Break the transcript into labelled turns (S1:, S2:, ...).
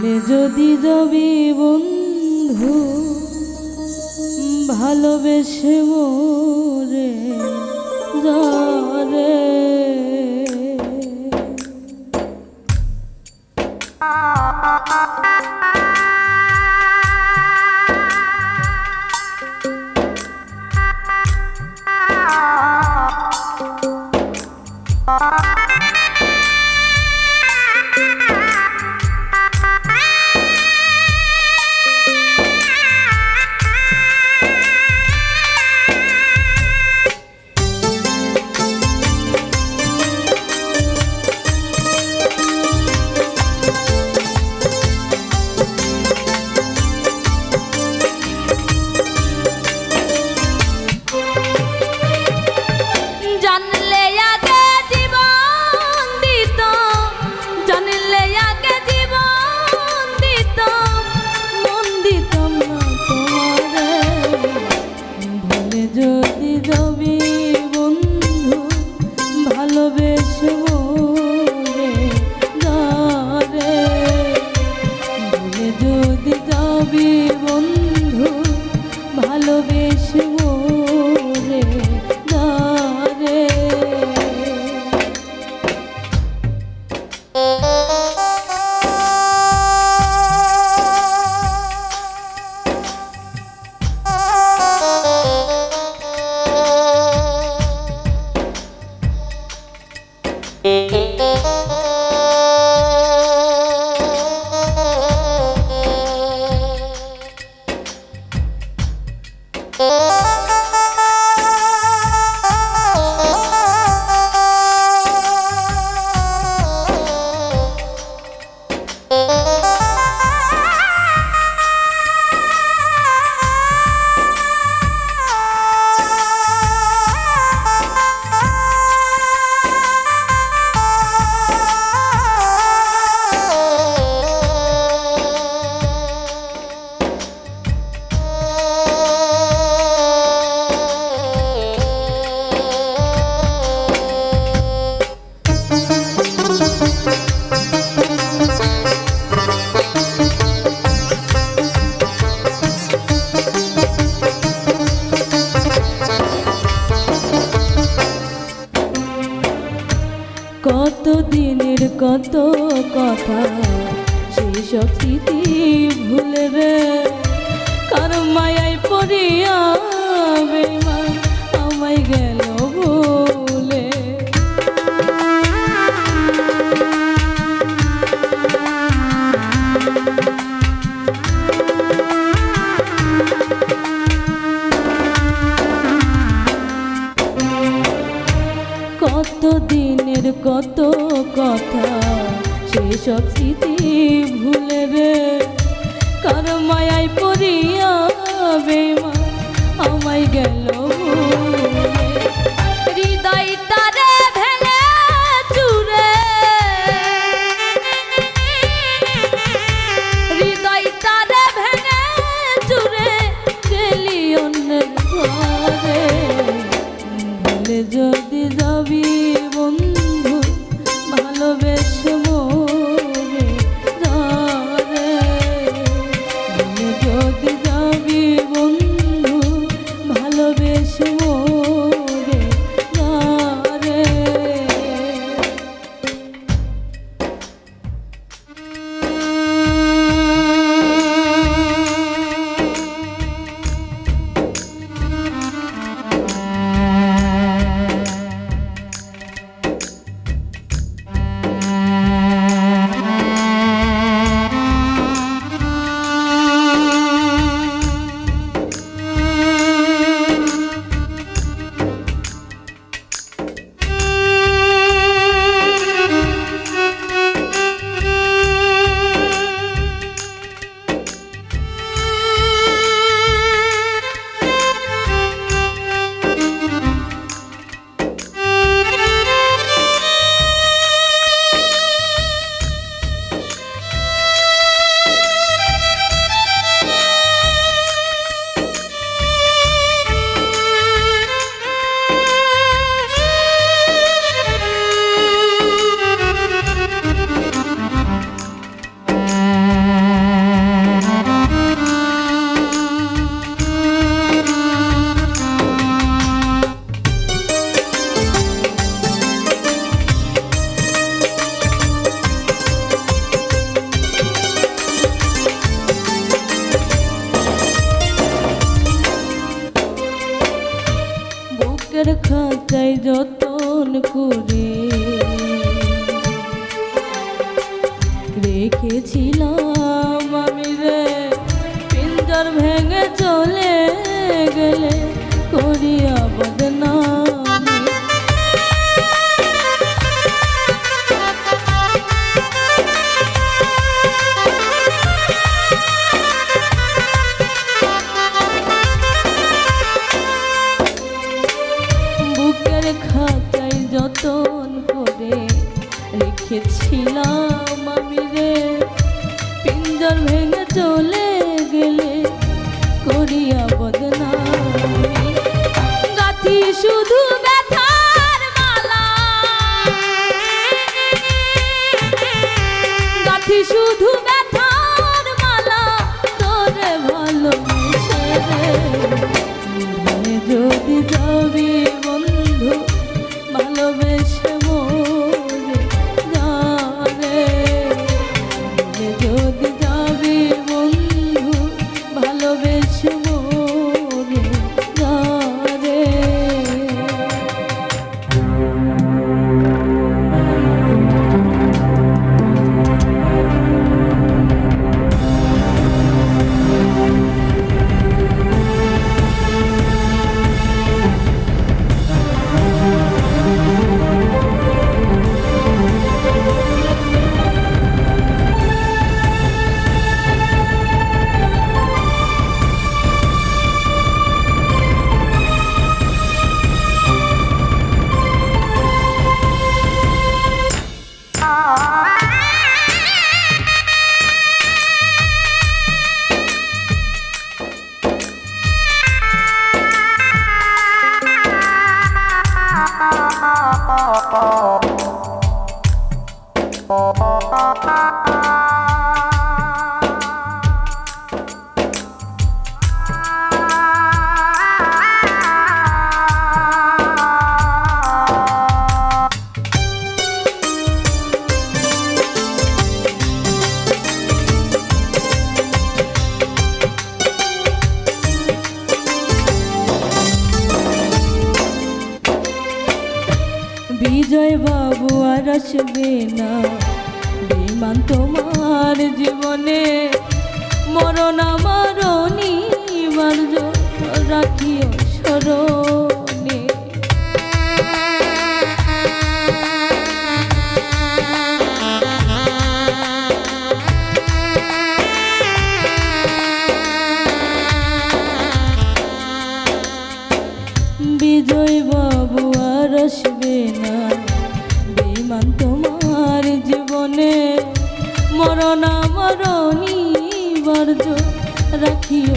S1: চলে যদি যাবি বন্ধু ভালোবেসে মোরে যারে। Thank Mm-hmm. দিনের কত কথা সেসব স্মৃতি ভুলে রে। কার মায়াই পড়িয়া আমায় গেল বলে। কত দিনের কত কথা সেসব স্মৃতি ভুলে রে। কার মায়ায় পড়িয়া বেমা আমায় গেল খাতায় যতন করে। রেখেছিলাম আমি রে পিঞ্জর ভেঙে চলে গেলে করিয়া বদনামি। ভালোবেসে Thank you. আসবে না। বিমান তোমার জীবনে মরণ মরণি বার্য রাখিও স্মরণে জীবনে মরণ মরণী বর্জ রাখিও